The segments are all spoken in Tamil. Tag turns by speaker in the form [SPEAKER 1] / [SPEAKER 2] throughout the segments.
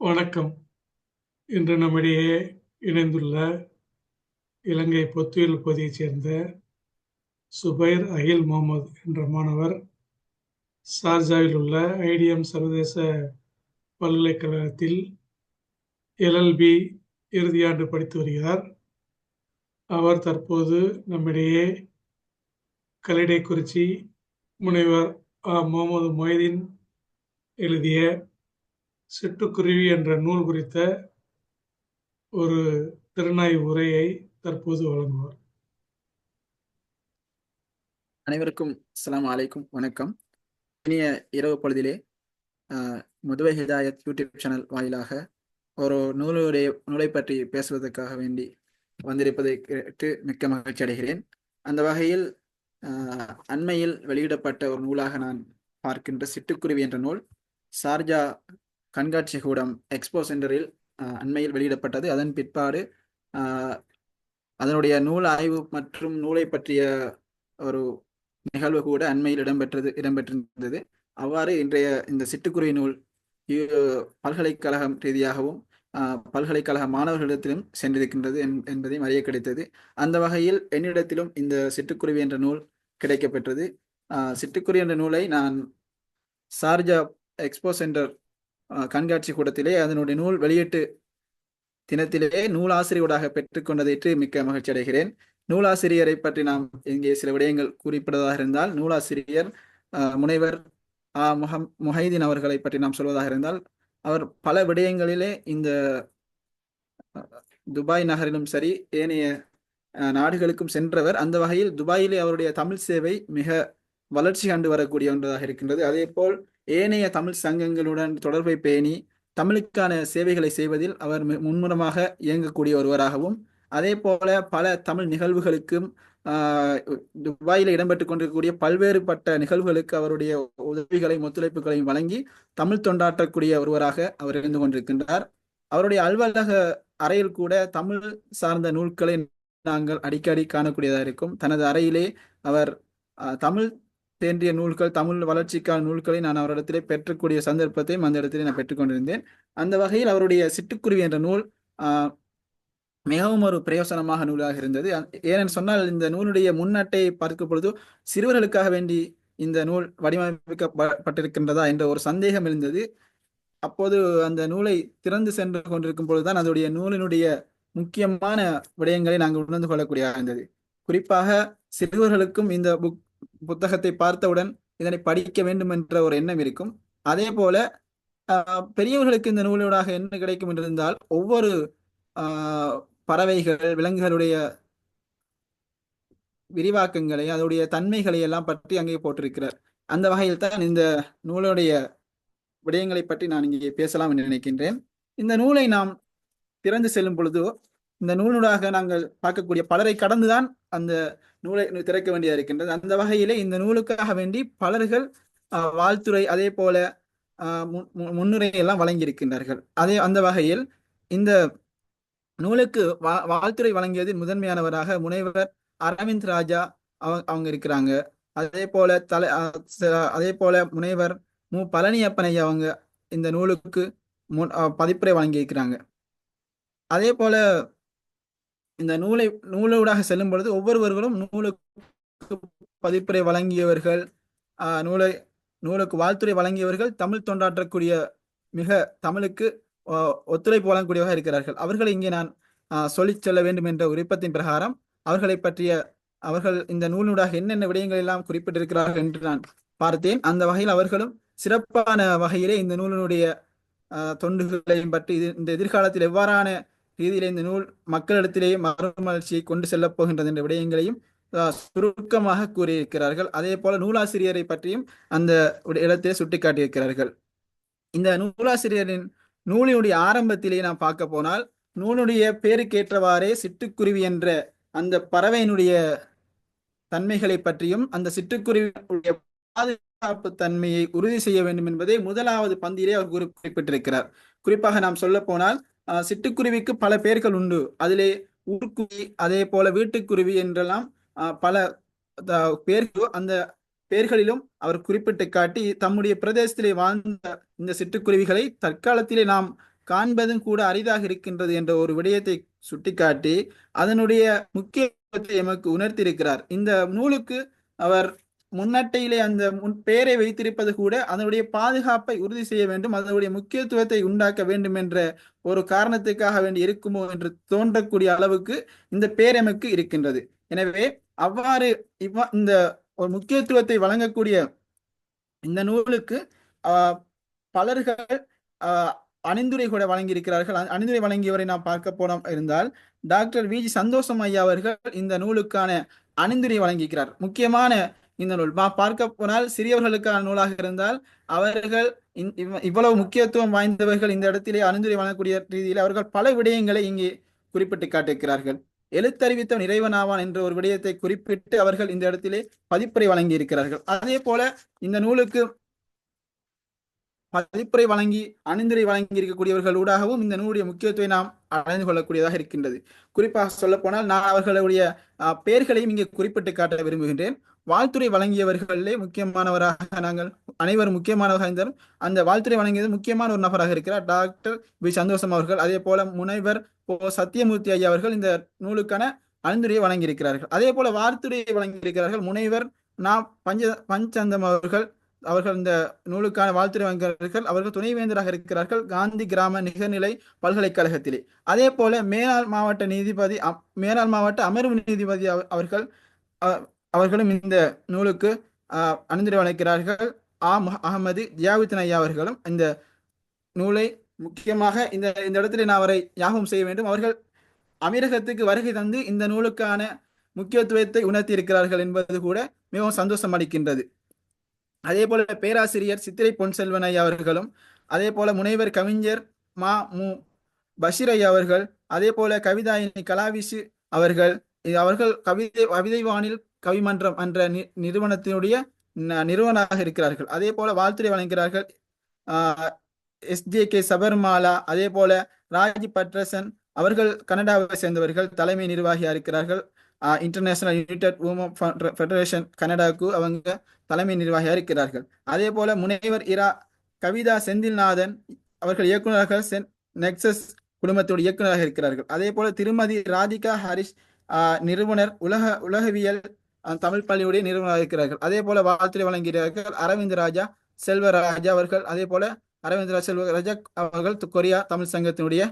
[SPEAKER 1] வணக்கம். இன்று நம்மிடையே இணைந்துள்ள இலங்கை பொத்துயில் பகுதியைச் சேர்ந்த சுபைர் அகில் முகமது என்ற மாணவர் சார்ஜாவில் உள்ள ஐடிஎம் சர்வதேச பல்கலைக்கழகத்தில் எல்எல்பி இறுதியாண்டு படித்து வருகிறார். அவர் தற்போது நம்மிடையே கலிடைக்குறிச்சி முனைவர் முகமது மொய்தீன் எழுதிய சிட்டுக்குருவி என்ற நூல் குறித்த ஒரு திறனாய் உரையை தற்போது வழங்குவார்.
[SPEAKER 2] அனைவருக்கும் அஸ்ஸலாமு அலைக்கும் வணக்கம். இனிய இரவு பொழுதிலே மதுவை முதுவை ஹிதாயத் யூடியூப் சேனல் வாயிலாக ஒரு நூலுடைய நூலை பற்றி பேசுவதற்காக வேண்டி வந்திருப்பதை கேட்டு மிக்க மகிழ்ச்சி அடைகிறேன். அந்த வகையில் ஆஹ், அண்மையில் வெளியிடப்பட்ட ஒரு நூலாக நான் பார்க்கின்ற சிட்டுக்குருவி என்ற நூல் சார்ஜா கண்காட்சி கூடம் எக்ஸ்போ சென்டரில் அண்மையில் வெளியிடப்பட்டது. அதன் பிற்பாடு அதனுடைய நூல் ஆய்வு மற்றும் நூலை பற்றிய ஒரு நிகழ்வு கூட அண்மையில் இடம்பெற்றது இடம்பெற்றிருந்தது. அவ்வாறு இன்றைய இந்த சிட்டுக்குருவி நூல் பல்கலைக்கழகம் ரீதியாகவும் பல்கலைக்கழக மாணவர்களிடத்திலும் சென்றிருக்கின்றது என்- என்பதையும் அறிய கிடைத்தது. அந்த வகையில் என்னிடத்திலும் இந்த சிட்டுக்குருவி என்ற நூல் கிடைக்கப்பெற்றது. சிட்டுக்குருவி என்ற நூலை நான் சார்ஜா எக்ஸ்போ சென்டர் கண்காட்சி கூடத்திலே அதனுடைய நூல் வெளியீட்டு தினத்திலே நூலாசிரியராக பெற்றுக்கொண்டதைற்று மிக்க மகிழ்ச்சி அடைகிறேன். நூலாசிரியரை பற்றி நாம் இங்கே சில விடயங்கள் குறிப்பிடுவதாக இருந்தால் நூலாசிரியர் முனைவர் ஆ முஹம் முஹைதீன் அவர்களை பற்றி நாம் சொல்வதாக இருந்தால் அவர் பல விடயங்களிலே இந்த துபாய் நகரிலும் சரி ஏனைய நாடுகளுக்கும் சென்றவர். அந்த வகையில் துபாயிலே அவருடைய தமிழ் சேவை மிக வளர்ச்சி கண்டு வரக்கூடிய ஒன்றாக இருக்கின்றது. அதே போல் ஏனைய தமிழ் சங்கங்களுடன் தொடர்பை பேணி தமிழுக்கான சேவைகளை செய்வதில் அவர் மி- இயங்கக்கூடிய ஒருவராகவும் அதே போல பல தமிழ் நிகழ்வுகளுக்கும் துபாயில் இடம்பெற்றுக் கொண்டிருக்கக்கூடிய பல்வேறுபட்ட நிகழ்வுகளுக்கு அவருடைய உதவிகளையும் ஒத்துழைப்புகளையும் வழங்கி தமிழ் தொண்டாற்றக்கூடிய ஒருவராக அவர் இருந்து கொண்டிருக்கின்றார். அவருடைய அலுவலக அறையில் கூட தமிழ் சார்ந்த நூல்களை நாங்கள் அடிக்கடி காணக்கூடியதாக இருக்கும். தனது அறையிலே அவர் தமிழ் தேன்றிய நூல்கள் தமிழ் வளர்ச்சிக்கான நூல்களை நான் அவரிடத்திலே பெற்றக்கூடிய சந்தர்ப்பத்தையும் அந்த இடத்திலே நான் பெற்றுக்கொண்டிருந்தேன். அந்த வகையில் அவருடைய சிட்டுக்குருவி என்ற நூல் மிகவும் ஒரு பிரயோசனமாக நூலாக இருந்தது. ஏனென்று சொன்னால் இந்த நூலுடைய முன்னட்டை பார்க்கும் பொழுது சிறுவர்களுக்காக வேண்டி இந்த நூல் வடிவமைக்கப்பட்டிருக்கின்றதா என்ற ஒரு சந்தேகம் இருந்தது. அப்போது அந்த நூலை திறந்து சென்று கொண்டிருக்கும் பொழுதுதான் அதனுடைய நூலினுடைய முக்கியமான விடயங்களை நாங்கள் உணர்ந்து கொள்ளக்கூடியதாக இருந்தது. குறிப்பாக சிறுவர்களுக்கும் இந்த புக் புத்தகத்தை பார்த்தவுடன் இதனை படிக்க வேண்டும் என்ற ஒரு எண்ணம் இருக்கும். அதே போல பெரியவர்களுக்கு இந்த நூலூடாக என்ன கிடைக்கும் என்றிருந்தால் ஒவ்வொரு ஆஹ், பறவைகள் விலங்குகளுடைய விரிவாக்கங்களை அதோடைய தன்மைகளை எல்லாம் பற்றி அங்கே போட்டிருக்கிறார். அந்த வகையில் தான் இந்த நூலுடைய விடயங்களை பற்றி நான் இங்கே பேசலாம் என்று நினைக்கின்றேன். இந்த நூலை நாம் திறந்து செல்லும் பொழுது இந்த நூலூடாக நாங்கள் பார்க்கக்கூடிய பலரை கடந்துதான் அந்த நூலை திறக்க வேண்டியதாக இருக்கின்றது. அந்த வகையிலே இந்த நூலுக்காக வேண்டி பலர்கள் வாழ்த்துறை அதே போல ஆஹ், முன்- முன்னுரை எல்லாம் வழங்கியிருக்கின்றார்கள். அதே அந்த வகையில் இந்த நூலுக்கு வா வாழ்த்துரை வழங்கியதில் முதன்மையானவராக முனைவர் அரவிந்த் ராஜா அவங்க அவங்க இருக்கிறாங்க. அதே போல தலை அஹ் ச- அதே போல முனைவர் மு. பழனியப்பனை அவங்க இந்த நூலுக்கு முன் பதிப்புரை வழங்கியிருக்கிறாங்க. அதே போல இந்த நூலை நூலூடாக செல்லும் பொழுது ஒவ்வொருவர்களும் நூலுக்கு பதிப்புரை வழங்கியவர்கள் நூலை நூலுக்கு வாழ்த்துரை வழங்கியவர்கள் தமிழ் தொண்டாற்றக்கூடிய மிக தமிழுக்கு ஒத்துழைப்பு வழங்கக்கூடியவர்கள் இருக்கிறார்கள். அவர்களை இங்கே நான் சொல்லிச் செல்ல வேண்டும் என்ற விருப்பத்தின் பிரகாரம் அவர்களை பற்றிய அவர்கள் இந்த நூலூடாக என்னென்ன விடயங்கள் எல்லாம் குறிப்பிட்டிருக்கிறார்கள் என்று நான் பார்த்தேன். அந்த வகையில் அவர்களும் சிறப்பான வகையிலே இந்த நூலினுடைய தொண்டுகளையும் பற்றி இது இந்த எதிர்காலத்தில் எவ்வாறான ரீதியிலே இந்த நூல் மக்களிடத்திலேயே மறுமலர்ச்சியை கொண்டு செல்லப் போகின்றது என்ற விடயங்களையும் சுருக்கமாக கூறியிருக்கிறார்கள். அதே போல நூலாசிரியரை பற்றியும் அந்த இடத்தை சுட்டிக்காட்டியிருக்கிறார்கள். இந்த நூலாசிரியரின் நூலினுடைய ஆரம்பத்திலே நாம் பார்க்க போனால் நூலுடைய பேருக்கேற்றவாறே சிட்டுக்குருவி என்ற அந்த பறவையினுடைய தன்மைகளை பற்றியும் அந்த சிட்டுக்குருவியுடைய பாதுகாப்பு தன்மையை உறுதி செய்ய வேண்டும் என்பதை முதலாவது பந்தியிலே அவர் குறிப்பிட்டிருக்கிறார். குறிப்பாக நாம் சொல்ல போனால் சிட்டுக்குருவிக்கு பல பெயர்கள் உண்டு. அதிலே ஊர்க்குருவி அதே போல வீட்டுக்குருவி என்றெல்லாம் பல த- பெயர்கள் அந்த பெயர்களிலும் அவர் குறிப்பிட்டு காட்டி தம்முடைய பிரதேசத்திலே வாழ்ந்த இந்த சிட்டுக்குருவிகளை தற்காலத்திலே நாம் காண்பதும் கூட அரிதாக இருக்கின்றது என்ற ஒரு விடயத்தை சுட்டிக்காட்டி அதனுடைய முக்கியத்துவத்தை எமக்கு உணர்த்தியிருக்கிறார். இந்த நூலுக்கு அவர் முன்னட்டையிலே அந்த முன் பெயரை வைத்திருப்பது கூட அதனுடைய பாதுகாப்பை உறுதி செய்ய வேண்டும் அதனுடைய முக்கியத்துவத்தை உண்டாக்க வேண்டும் என்ற ஒரு காரணத்துக்காக வேண்டி இருக்குமோ என்று தோன்றக்கூடிய அளவுக்கு இந்த பேரமைக்கு இருக்கின்றது. எனவே அவ்வாறு இவ்வா இந்த ஒரு முக்கியத்துவத்தை வழங்கக்கூடிய இந்த நூலுக்கு பலர்கள் அணிந்துரை கூட வழங்கியிருக்கிறார்கள். அணிந்துரை வழங்கியவரை நாம் பார்க்க போனோம் இருந்தால் டாக்டர் வி. ஜி. சந்தோஷம் ஐயா அவர்கள் இந்த நூலுக்கான அணிந்துரை வழங்கியிருக்கிறார். முக்கியமான இந்த நூல். மா- பார்க்க போனால் சிறியவர்களுக்கான நூலாக இருந்தால் அவர்கள் இந்- இவ்வ- இவ்வளவு முக்கியத்துவம் வாய்ந்தவர்கள் இந்த இடத்திலே அணிந்துரை வழங்கக்கூடிய ரீதியில் அவர்கள் பல விடயங்களை இங்கே குறிப்பிட்டு காட்டியிருக்கிறார்கள். எழுத்தறிவித்த இறைவனாவான் என்ற ஒரு விடயத்தை குறிப்பிட்டு அவர்கள் இந்த இடத்திலே பதிப்புரை வழங்கி இருக்கிறார்கள் அதே போல இந்த நூலுக்கு பதிப்புரை வழங்கி அணிந்துரை வழங்கி இருக்கக்கூடியவர்கள் ஊடாகவும் இந்த நூலுடைய முக்கியத்துவத்தை நாம் அறிந்து கொள்ளக்கூடியதாக இருக்கின்றது. குறிப்பாக சொல்ல போனால் நான் அவர்களுடைய பெயர்களையும் இங்கே குறிப்பிட்டு காட்ட விரும்புகின்றேன். வாழ்த்துறை வழங்கியவர்களிலே முக்கியமானவராக நாங்கள் அனைவரும் முக்கியமானவராக இருந்தாலும் அந்த வாழ்த்துறை வழங்கியது முக்கியமான ஒரு நபராக இருக்கிறார். Doctor V. சந்தோஷம் அவர்கள் அதே போல முனைவர் போ சத்தியமூர்த்தி ஐயா அவர்கள் இந்த நூலுக்கான அணிந்துரையை வழங்கியிருக்கிறார்கள். அதே போல வார்த்துரையை வழங்கியிருக்கிறார்கள் முனைவர் நா. பஞ்ச பஞ்சந்தம் அவர்கள் அவர்கள் இந்த நூலுக்கான வாழ்த்துறை வழங்குகிறார்கள் அவர்கள் துணைவேந்தராக இருக்கிறார்கள் காந்தி கிராம நிகர்நிலை பல்கலைக்கழகத்திலே. அதே போல மேலாள் மாவட்ட நீதிபதி மேலாள் மாவட்ட அமர்வு நீதிபதி அவர்கள் அவர்களும் இந்த நூலுக்கு அணிந்துரை வழங்குகிறார்கள் ஆ அகமது ஜியாவுத்தின் ஐயா அவர்களும் இந்த நூலை முக்கியமாக இந்த இந்த இடத்துல நான் அவரை ஞாபகம் செய்ய வேண்டும். அவர்கள் அமீரகத்துக்கு வருகை தந்து இந்த நூலுக்கான முக்கியத்துவத்தை உணர்த்தி இருக்கிறார்கள் என்பது கூட மிகவும் சந்தோஷம் அளிக்கின்றது. அதே போல பேராசிரியர் சித்திரை பொன்செல்வன் ஐயா அவர்களும் அதே போல முனைவர் கவிஞர் மா மு பஷீர் ஐயா அவர்கள் அதே போல கவிதாயினி கலாவிசு அவர்கள் இது அவர்கள் கவிதை கவிதைவானில் கவிமன்றம் என்ற நிறுவனத்தினுடைய ந- இருக்கிறார்கள். அதே போல வாழ்த்துரை வழங்குகிறார்கள். எஸ்ஜே கே சபர்மாலா அதே போல ராஜி பட்ரசன் அவர்கள் கனடாவை சேர்ந்தவர்கள் தலைமை நிர்வாகியா இருக்கிறார்கள். இன்டர்நேஷனல் யுனைடெட் உமன் ஃபெடரேஷன் கனடாவுக்கு அவங்க தலைமை நிர்வாகியா இருக்கிறார்கள். அதே போல முனைவர் இரா கவிதா செந்தில்நாதன் அவர்கள் இயக்குநராக சென் நெக்சஸ் குடும்பத்தோட இயக்குநராக இருக்கிறார்கள். அதே போல திருமதி ராதிகா ஹரிஷ் நிறுவனர் உலக உலகவியல் தமிழ் பள்ளியுடைய நிறுவனராக இருக்கிறார்கள். அதே போல வாழ்த்துறை வழங்குகிறார்கள் அரவிந்த் ராஜா செல்வராஜா அவர்கள். அதே போல அரவிந்த் ராஜா செல்வராஜா அவர்கள் கொரியா தமிழ் சங்கத்தினுடைய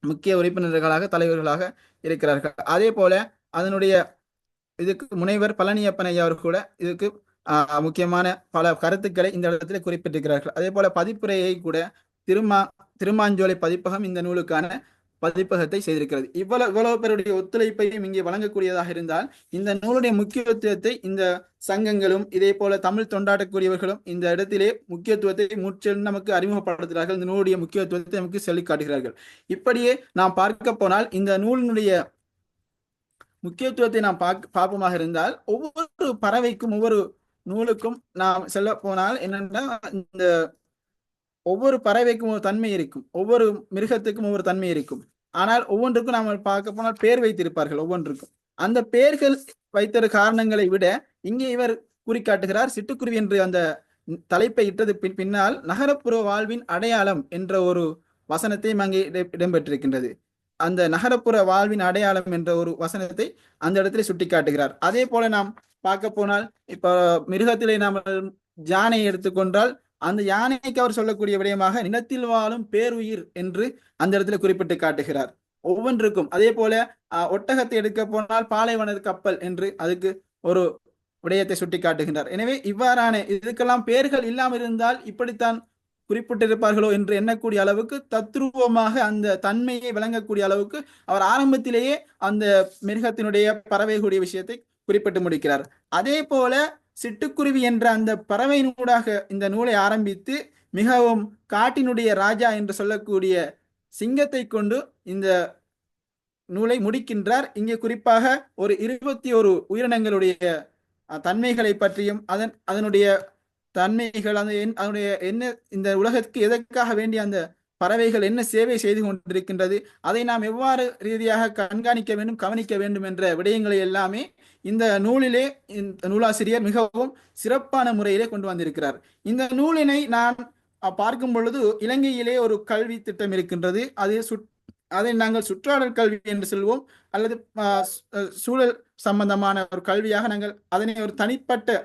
[SPEAKER 2] முக்கிய உறுப்பினர்களாக தலைவர்களாக இருக்கிறார்கள். அதே போல அதனுடைய இதுக்கு முனைவர் பழனியப்பன் ஐயா கூட இதுக்கு முக்கியமான பல கருத்துக்களை இந்த இடத்துல குறிப்பிட்டிருக்கிறார்கள். அதே போல பதிப்புரையை கூட திருமா திருமாஞ்சோலை பதிப்பகம் இந்த நூலுக்கான பதிப்பகத்தை செய்திருக்கிறது. இவ்வளவு இவ்வளவு பேருடைய ஒத்துழைப்பையும் இங்கே வழங்கக்கூடியதாக இருந்தால் இந்த நூலுடைய முக்கியத்துவத்தை இந்த சங்கங்களும் இதே போல தமிழ் தொண்டாடக்கூடியவர்களும் இந்த இடத்திலே முக்கியத்துவத்தை முற்றிலும் நமக்கு அறிமுகப்படுத்துகிறார்கள். இந்த நூலுடைய முக்கியத்துவத்தை நமக்கு சொல்லி காட்டுகிறார்கள் இப்படியே நாம் பார்க்க போனால் இந்த நூலினுடைய முக்கியத்துவத்தை நாம் பார்க்க பார்ப்போமாக இருந்தால் ஒவ்வொரு பறவைக்கும் ஒவ்வொரு நூலுக்கும் நாம் செல்ல போனால் என்னன்னா இந்த ஒவ்வொரு பறவைக்கும் ஒரு தன்மை இருக்கும். ஒவ்வொரு மிருகத்துக்கும் ஒவ்வொரு தன்மை இருக்கும். ஆனால் ஒவ்வொன்றுக்கும் நாம் பார்க்க போனால் பேர் வைத்திருப்பார்கள் ஒவ்வொன்றுக்கும். அந்த பெயர்கள் வைத்த காரணங்களை விட இங்கே இவர் குறிக்காட்டுகிறார் சிட்டுக்குருவி என்று அந்த தலைப்பை இட்டது பின் பின்னால் நகரப்புற வாழ்வின் அடையாளம் என்ற ஒரு வசனத்தையும் அங்கே இடம்பெற்றிருக்கின்றது. அந்த நகரப்புற வாழ்வின் அடையாளம் என்ற ஒரு வசனத்தை அந்த இடத்துல சுட்டிக்காட்டுகிறார். அதே போல நாம் பார்க்க போனால் இப்ப மிருகத்திலே நாம் ஜானை எடுத்துக்கொண்டால் அந்த யானைக்கு அவர் சொல்லக்கூடிய விடயமாக நிலத்தில் வாழும் பேருயிர் என்று அந்த இடத்துல குறிப்பிட்டு காட்டுகிறார். ஒவ்வொன்றுக்கும் அதே போல ஒட்டகத்தை எடுக்க போனால் பாலைவன கப்பல் என்று அதுக்கு ஒரு விடயத்தை சுட்டி காட்டுகின்றார். எனவே இவ்வாறான இதுக்கெல்லாம் பெயர்கள் இல்லாமல் இருந்தால் இப்படித்தான் குறிப்பிட்டிருப்பார்களோ என்று எண்ணக்கூடிய அளவுக்கு தத்ரூபமாக அந்த தன்மையை விளங்கக்கூடிய அளவுக்கு அவர் ஆரம்பத்திலேயே அந்த மிருகத்தினுடைய பறவைகளுடைய விஷயத்தை குறிப்பிட்டு முடிக்கிறார். அதே போல சிட்டுக்குருவி என்ற அந்த பறவையினூடாக இந்த நூலை ஆரம்பித்து மிகவும் காட்டினுடைய ராஜா என்று சொல்லக்கூடிய சிங்கத்தை கொண்டு இந்த நூலை முடிக்கின்றார். இங்கே குறிப்பாக ஒரு இருபத்தி ஒரு உயிரினங்களுடைய தன்மைகளை பற்றியும் அதன் அதனுடைய தன்மைகள் அந்த என்- அதனுடைய என்ன இந்த உலகத்துக்கு எதற்காக வேண்டிய அந்த பறவைகள் என்ன சேவை செய்து கொண்டிருக்கின்றது? அதை நாம் எவ்வாறு ரீதியாக கண்காணிக்க வேண்டும் கவனிக்க வேண்டும் என்ற விடயங்களை எல்லாமே இந்த நூலிலே இந்த நூலாசிரியர் மிகவும் சிறப்பான முறையிலே கொண்டு வந்திருக்கிறார். இந்த நூலினை நான் பார்க்கும் பொழுது இலங்கையிலே ஒரு கல்வி திட்டம் இருக்கின்றது. அது சுற் அதை நாங்கள் சுற்றாடல் கல்வி என்று சொல்வோம். அல்லது சூழல் சம்பந்தமான ஒரு கல்வியாக நாங்கள் அதனை ஒரு தனிப்பட்ட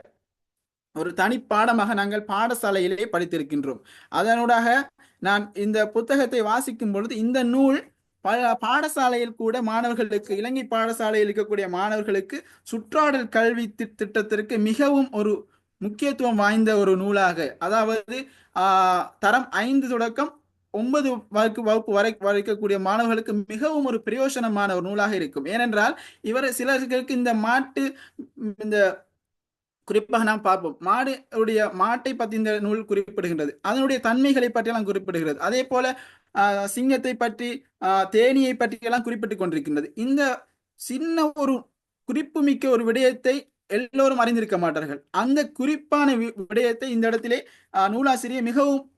[SPEAKER 2] ஒரு தனி பாடமாக நாங்கள் பாடசாலையிலே படித்திருக்கின்றோம். அதனூடாக நான் இந்த புத்தகத்தை வாசிக்கும் பொழுது இந்த நூல் பல பாடசாலையில் கூட மாணவர்களுக்கு இலங்கை பாடசாலையில் இருக்கக்கூடிய மாணவர்களுக்கு சுற்றாடல் கல்வி திட்டத்திற்கு மிகவும் ஒரு முக்கியத்துவம் வாய்ந்த ஒரு நூலாக. அதாவது தரம் ஐந்து தொடக்கம் ஒன்பது வகுப்பு வகுப்பு வரை வரைக்கக்கூடிய மாணவர்களுக்கு மிகவும் ஒரு பிரயோசனமான ஒரு நூலாக இருக்கும். ஏனென்றால் இவர் சிலருக்கு இந்த மாட்டு இந்த குறிப்பாக நாம் பார்ப்போம். மாடுடைய மாட்டை பற்றி இந்த நூல் குறிப்பிடுகின்றது. அதனுடைய தன்மைகளை பற்றியெல்லாம் குறிப்பிடுகிறது. அதே போல சிங்கத்தை பற்றி தேனியை பற்றியெல்லாம் குறிப்பிட்டு கொண்டிருக்கின்றது. இந்த சின்ன ஒரு குறிப்புமிக்க ஒரு விடயத்தை எல்லோரும் அறிந்திருக்க மாட்டார்கள். அந்த குறிப்பான வி- விடயத்தை இந்த இடத்திலே நூலாசிரியர் மிகவும்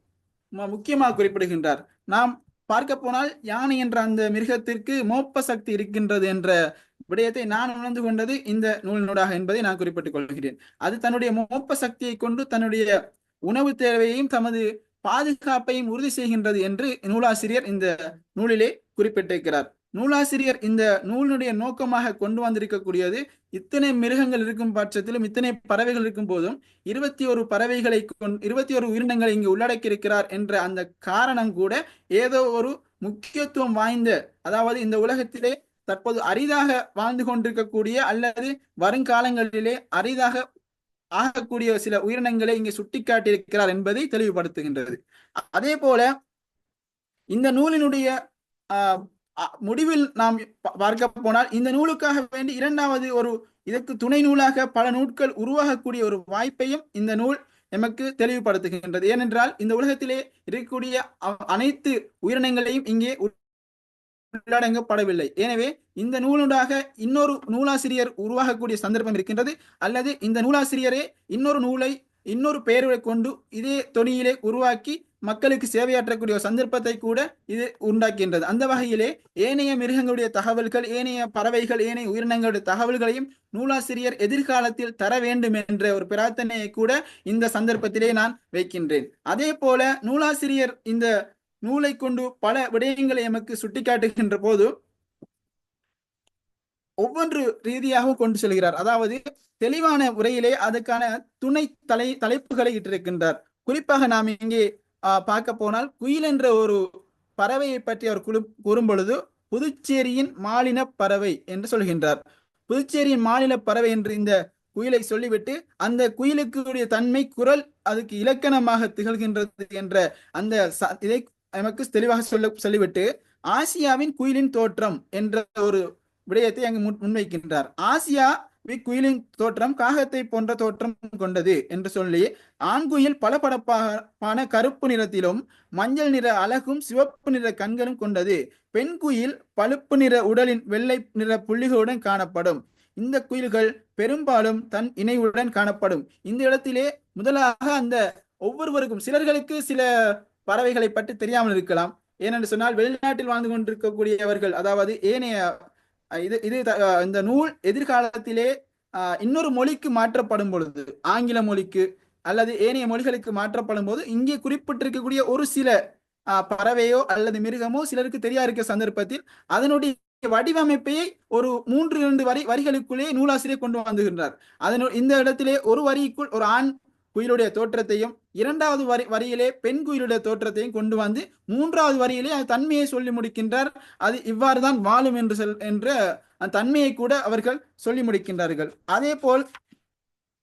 [SPEAKER 2] முக்கியமாக குறிப்பிடுகின்றார். நாம் பார்க்க போனால் யானை என்ற அந்த மிருகத்திற்கு மோப்ப சக்தி இருக்கின்றது என்ற விடயத்தை நான் உணர்ந்து கொண்டது இந்த நூலினூடாக என்பதை நான் குறிப்பிட்டுக் கொள்கிறேன். அது தன்னுடைய மோப்ப சக்தியை கொண்டு தன்னுடைய உணவு தேவையையும் தமது பாதுகாப்பையும் உறுதி செய்கின்றது என்று நூலாசிரியர் இந்த நூலிலே குறிப்பிட்டிருக்கிறார். நூலாசிரியர் இந்த நூலினுடைய நோக்கமாக கொண்டு வந்திருக்கக்கூடியது இத்தனை மிருகங்கள் இருக்கும் பட்சத்திலும் இத்தனை பறவைகள் இருக்கும் போதும் இருபத்தி ஒரு பறவைகளை கொண் இருபத்தி ஒரு உயிரினங்களை இங்கு உள்ளடக்கியிருக்கிறார் என்ற அந்த காரணம் கூட ஏதோ ஒரு முக்கியத்துவம் வாய்ந்த அதாவது இந்த உலகத்திலே தற்போது அரிதாக வாழ்ந்து கொண்டிருக்கக்கூடிய அல்லது வருங்காலங்களிலே அரிதாக ஆகக்கூடிய சில உயிரினங்களை இங்கே சுட்டிக்காட்டியிருக்கிறார் என்பதை தெளிவுபடுத்துகின்றது. அதே போல இந்த நூலினுடைய முடிவில் நாம் பார்க்க போனால் இந்த நூலுக்காக வேண்டி இரண்டாவது ஒரு இதற்கு துணை நூலாக பல நூல்கள் உருவாகக்கூடிய ஒரு வாய்ப்பையும் இந்த நூல் நமக்கு தெளிவுபடுத்துகின்றது. ஏனென்றால் இந்த உலகத்திலே இருக்கக்கூடிய அனைத்து உயிரினங்களையும் இங்கே உள்ளடங்கப்படவில்லை எனவே இந்த நூலுடாக இன்னொரு நூலாசிரியர் உருவாகக்கூடிய சந்தர்ப்பம் இருக்கின்றது. அல்லது இந்த நூலாசிரியரே இன்னொரு நூலை இன்னொரு பெயர்களை கொண்டு இதே தொனியிலே உருவாக்கி மக்களுக்கு சேவையாற்றக்கூடிய சந்தர்ப்பத்தை கூட இது உண்டாக்கின்றது. அந்த வகையிலே ஏனைய மிருகங்களுடைய தகவல்கள் ஏனைய பறவைகள் ஏனைய உயிரினங்களுடைய தகவல்களையும் நூலாசிரியர் எதிர்காலத்தில் தர வேண்டும் என்ற ஒரு பிரார்த்தனையை கூட இந்த சந்தர்ப்பத்திலே நான் வைக்கின்றேன். அதே போல நூலாசிரியர் இந்த நூலை கொண்டு பல விடயங்களை எமக்கு சுட்டிக்காட்டுகின்ற போது ஒவ்வொன்று ரீதியாகவும் கொண்டு செல்கிறார். அதாவது தெளிவான உரையிலே அதுக்கான துணை தலை தலைப்புகளை இட்டிருக்கின்றார். குறிப்பாக நாம் இங்கே பார்க்க போனால் குயில் என்ற ஒரு பறவையை பற்றி அவர் குழு கூறும் பொழுது புதுச்சேரியின் மாநில பறவை என்று சொல்கின்றார். புதுச்சேரியின் மாநில பறவை என்று இந்த குயிலை சொல்லிவிட்டு அந்த குயிலுக்கு தன்மை குரல் அதுக்கு இலக்கணமாக திகழ்கின்றது என்ற அந்த இதை நமக்கு தெளிவாக சொல்ல சொல்லிவிட்டு ஆசியாவின் குயிலின் தோற்றம் என்ற ஒரு விடயத்தை அங்கு முன் முன்வைக்கின்றார். ஆசியா குயிலின் தோற்றம் காகத்தை போன்ற தோற்றம் கொண்டது என்று சொல்லி ஆண்குயில் பளபளப்பான கருப்பு நிறத்திலும் மஞ்சள் நிற அழகும் சிவப்பு நிற கண்களும் கொண்டது. பெண் குயில் பழுப்பு நிற உடலின் வெள்ளை நிற புள்ளிகளுடன் காணப்படும். இந்த குயில்கள் பெரும்பாலும் தன் இணைவுடன் காணப்படும். இந்த இடத்திலே முதலாக அந்த ஒவ்வொருவருக்கும் சிலர்களுக்கு சில பறவைகளை பற்றி தெரியாமல் இருக்கலாம். ஏனென்று சொன்னால் வெளிநாட்டில் வாழ்ந்து கொண்டிருக்கக்கூடியவர்கள் அதாவது ஏனைய இது இது த- இந்த நூல் எதிர்காலத்திலே இன்னொரு மொழிக்கு மாற்றப்படும் பொழுது ஆங்கில மொழிக்கு அல்லது ஏனைய மொழிகளுக்கு மாற்றப்படும் போது இங்கே குறிப்பிட்டிருக்கக்கூடிய ஒரு சில பறவையோ அல்லது மிருகமோ சிலருக்கு தெரியா இருக்க சந்தர்ப்பத்தில் அதனுடைய வடிவமைப்பை ஒரு மூன்று இரண்டு வரி வரிகளுக்குள்ளே நூலாசிரியர் கொண்டு வந்துகின்றார் அதனு இந்த இடத்திலே ஒரு வரிக்குள் ஒரு ஆண் குயிலுடைய தோற்றத்தையும் இரண்டாவது வரி வரியிலே பெண் குயிலுடைய தோற்றத்தையும் கொண்டு வந்து மூன்றாவது வரியிலே அது தன்மையை சொல்லி முடிக்கின்றார். அது இவ்வாறு தான் வாழும் என்று சொல் என்ற அந்த தன்மையை கூட அவர்கள் சொல்லி முடிக்கின்றார்கள். அதே போல்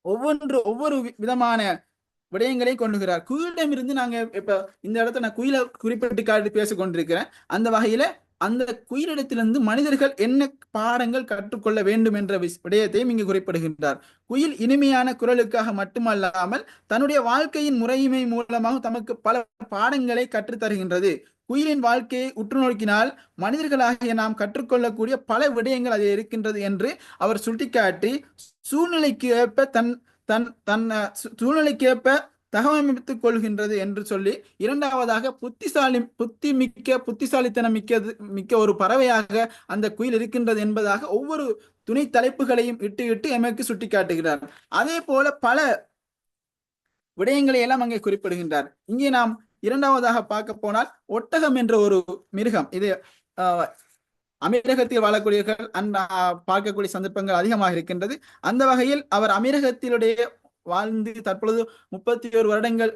[SPEAKER 2] ஒவ்வொன்று ஒவ்வொரு வி- விதமான விடயங்களை கொண்டுகிறார். குயிலிடமிருந்து நாங்க இப்ப இந்த இடத்த நான் குயிலை குறிப்பிட்டு காட்டி பேசிக் கொண்டிருக்கிறேன் அந்த வகையில அந்த குயிலிடத்திலிருந்து மனிதர்கள் என்ன பாடங்கள் கற்றுக்கொள்ள வேண்டும் என்ற விடயத்தையும் இங்கு குறிப்பிடுகின்றார். குயில் இனிமையான குரலுக்காக மட்டுமல்லாமல் தன்னுடைய வாழ்க்கையின் முறைமை மூலமாக தமக்கு பல பாடங்களை கற்றுத் தருகின்றது குயிலின் வாழ்க்கையை உற்று நோக்கினால் மனிதர்களாகிய நாம் கற்றுக்கொள்ளக்கூடிய பல விடயங்கள் அதில் இருக்கின்றது என்று அவர் சுட்டிக்காட்டி சூழ்நிலைக்கு ஏற்ப தன் தன் தன் அஹ், சூழ்நிலைக்கு ஏற்ப தகவமைத்துக் கொள்கின்றது என்று சொல்லி இரண்டாவதாக புத்திசாலி புத்தி மிக்க புத்திசாலித்தனம் மிக்க மிக்க ஒரு பறவையாக அந்த குயில் இருக்கின்றது என்பதாக ஒவ்வொரு துணை தலைப்புகளையும் இட்டு இட்டு எமக்கு சுட்டிக்காட்டுகிறார். அதே போல பல விடயங்களை எல்லாம் அங்கே குறிப்பிடுகின்றார். இங்கே நாம் இரண்டாவதாக பார்க்க போனால் ஒட்டகம் என்ற ஒரு மிருகம் இது அமீரகத்தில் வாழக்கூடியவர்கள் அந்த பார்க்கக்கூடிய சந்தர்ப்பங்கள் அதிகமாக இருக்கின்றது. அந்த வகையில் அவர் அமீரகத்திலுடைய வாழ்ந்து தற்பொழுது முப்பத்தி ஒரு வருடங்கள்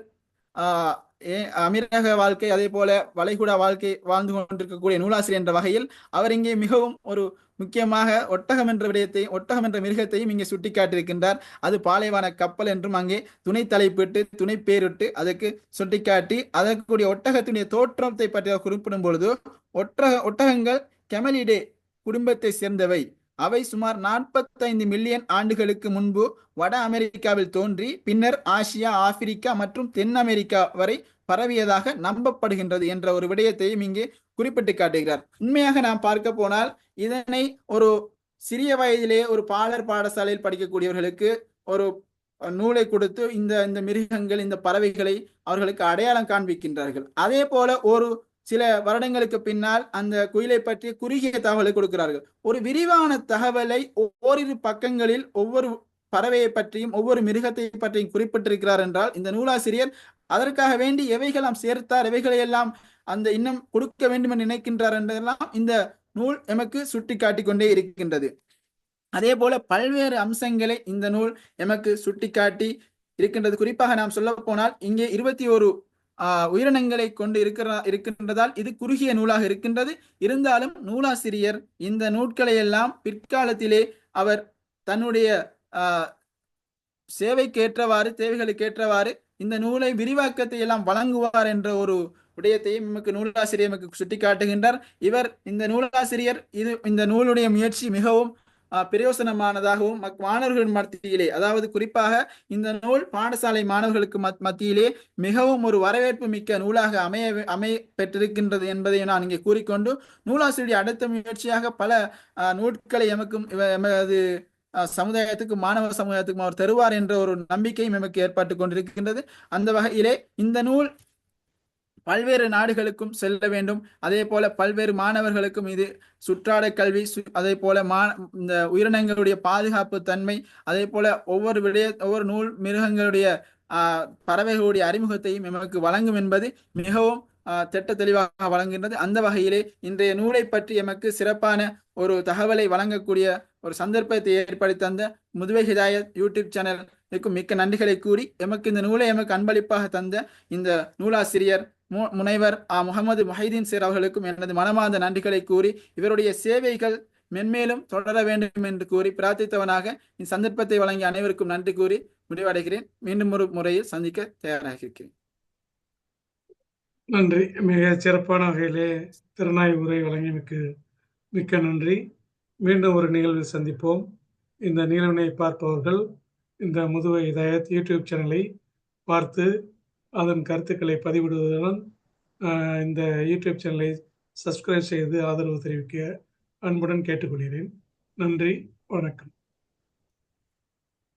[SPEAKER 2] ஆஹ், ஏ- அமீரக வாழ்க்கை அதே போல வளைகுடா வாழ்க்கை வாழ்ந்து கொண்டிருக்கக்கூடிய நூலாசிரியர் என்ற வகையில் அவர் இங்கே மிகவும் ஒரு முக்கியமாக ஒட்டகம் என்ற விடயத்தையும் ஒட்டகம் என்ற மிருகத்தையும் இங்கே சுட்டிக்காட்டியிருக்கின்றார். அது பாலைவான கப்பல் என்றும் அங்கே துணை தலைப்பிட்டு துணை பேரிட்டு அதற்கு சுட்டிக்காட்டி அதற்குரிய ஒட்டகத்தினுடைய தோற்றத்தை பற்றி குறிப்பிடும் பொழுது ஒட்டக ஒட்டகங்கள் கெமலிடே குடும்பத்தை சேர்ந்தவை. அவை சுமார் 45 மில்லியன் ஆண்டுகளுக்கு முன்பு வட அமெரிக்காவில் தோன்றி பின்னர் ஆசியா ஆப்பிரிக்கா மற்றும் தென் அமெரிக்கா வரை பரவியதாக நம்பப்படுகின்றது என்ற ஒரு விடயத்தையும் இங்கே குறிப்பிட்டு காட்டுகிறார். உண்மையாக நாம் பார்க்க போனால் இதனை ஒரு சிறிய வயதிலே ஒரு பாலர் பாடசாலையில் படிக்கக்கூடியவர்களுக்கு ஒரு நூலை கொடுத்து இந்த இந்த மிருகங்கள் இந்த பறவைகளை அவர்களுக்கு அடையாளம் காண்பிக்கின்றார்கள். அதே போல ஒரு சில வருடங்களுக்கு பின்னால் அந்த குயிலை பற்றி குறுகிய தகவலை கொடுக்கிறார்கள். ஒரு விரிவான தகவலை ஓரிரு பக்கங்களில் ஒவ்வொரு பறவையை பற்றியும் ஒவ்வொரு மிருகத்தை பற்றியும் குறிப்பிட்டிருக்கிறார் என்றால் இந்த நூலாசிரியர் அதற்காக வேண்டி எவைகளாம் சேர்த்தார் எவைகளையெல்லாம் அந்த இன்னும் கொடுக்க வேண்டும் என்று நினைக்கின்றார் என்றெல்லாம் இந்த நூல் எமக்கு சுட்டி காட்டிக்கொண்டே இருக்கின்றது. அதே போல பல்வேறு அம்சங்களை இந்த நூல் எமக்கு சுட்டி காட்டி இருக்கின்றது. குறிப்பாக நாம் சொல்ல போனால் இங்கே இருபத்தி ஒரு உயிரினங்களை கொண்டு இருக்கிற இருக்கின்றதால் இது குறுகிய நூலாக இருக்கின்றது. இருந்தாலும் நூலாசிரியர் இந்த நூட்களை எல்லாம் பிற்காலத்திலே அவர் தன்னுடைய சேவைக்கு ஏற்றவாறு தேவைகளுக்கு ஏற்றவாறு இந்த நூலை விரிவாக்கத்தை எல்லாம் வழங்குவார் என்ற ஒரு விடயத்தையும் நமக்கு நூலாசிரியர் நமக்கு சுட்டிக்காட்டுகின்றார். இவர் இந்த நூலாசிரியர் இது இந்த நூலுடைய முயற்சி மிகவும் பிரயோசனமானதாகவும் மக்- மாணவர்கள் மத்தியிலே அதாவது குறிப்பாக இந்த நூல் பாடசாலை மாணவர்களுக்கு மத்- மத்தியிலே மிகவும் ஒரு வரவேற்பு மிக்க நூலாக அமைய அமைய பெற்றிருக்கின்றது என்பதை நான் இங்கே கூறிக்கொண்டு நூலாசிரியர் அடுத்த முயற்சியாக பல நூல்களை நூட்களை எமக்கும் இவ- எமது ஆஹ், சமுதாயத்துக்கு மாணவ சமுதாயத்துக்கும் அவர் தருவார் என்ற ஒரு நம்பிக்கையும் எமக்கு ஏற்பட்டு கொண்டிருக்கின்றது. அந்த வகையிலே இந்த நூல் பல்வேறு நாடுகளுக்கும் செல்ல வேண்டும். அதே போல பல்வேறு மாணவர்களுக்கும் இது சுற்றாட கல்வி சு- அதே போல மா இந்த உயிரினங்களுடைய பாதுகாப்பு தன்மை அதே போல ஒவ்வொரு விடய ஒவ்வொரு நூல் மிருகங்களுடைய பறவைகளுடைய அறிமுகத்தையும் எமக்கு வழங்கும் என்பது மிகவும் திட்ட தெளிவாக வழங்குகின்றது. அந்த வகையிலே இன்றைய நூலை பற்றி எமக்கு சிறப்பான ஒரு தகவலை வழங்கக்கூடிய ஒரு சந்தர்ப்பத்தை ஏற்படுத்தி தந்த முதுவை ஹிதாயத் யூடியூப் சேனலுக்கும் மிக்க நன்றிகளை கூறி எமக்கு இந்த நூலை எமக்கு அன்பளிப்பாக தந்த இந்த நூலாசிரியர் முனைவர் ஆ முகமது மொஹைதீன் சேர் அவர்களுக்கும் எனது மனமார்ந்த நன்றிகளை கூறி இவருடைய சேவைகள் மென்மேலும் தொடர வேண்டும் என்று கூறி பிரார்த்தித்தவனாக இந்த சந்தர்ப்பத்தை வழங்கிய அனைவருக்கும் நன்றி கூறி முடிவடைகிறேன். மீண்டும் ஒரு முறையில் சந்திக்க தயாராக இருக்கிறேன்
[SPEAKER 1] நன்றி. மிக சிறப்பான வகையிலே திறனாய் உரை வழங்கியமைக்கு மிக்க நன்றி. மீண்டும் ஒரு நிகழ்வில் சந்திப்போம். இந்த நிகழ்வினை பார்ப்பவர்கள் இந்த முதுவை இதயத் யூடியூப் சேனலை பார்த்து அதன் கருத்துக்களை பதிவிடுவதுடன் இந்த யூடியூப் சேனலை சப்ஸ்கிரைப் செய்து ஆதரவு தெரிவிக்க அன்புடன் கேட்டுக்கொள்கிறேன். நன்றி வணக்கம்.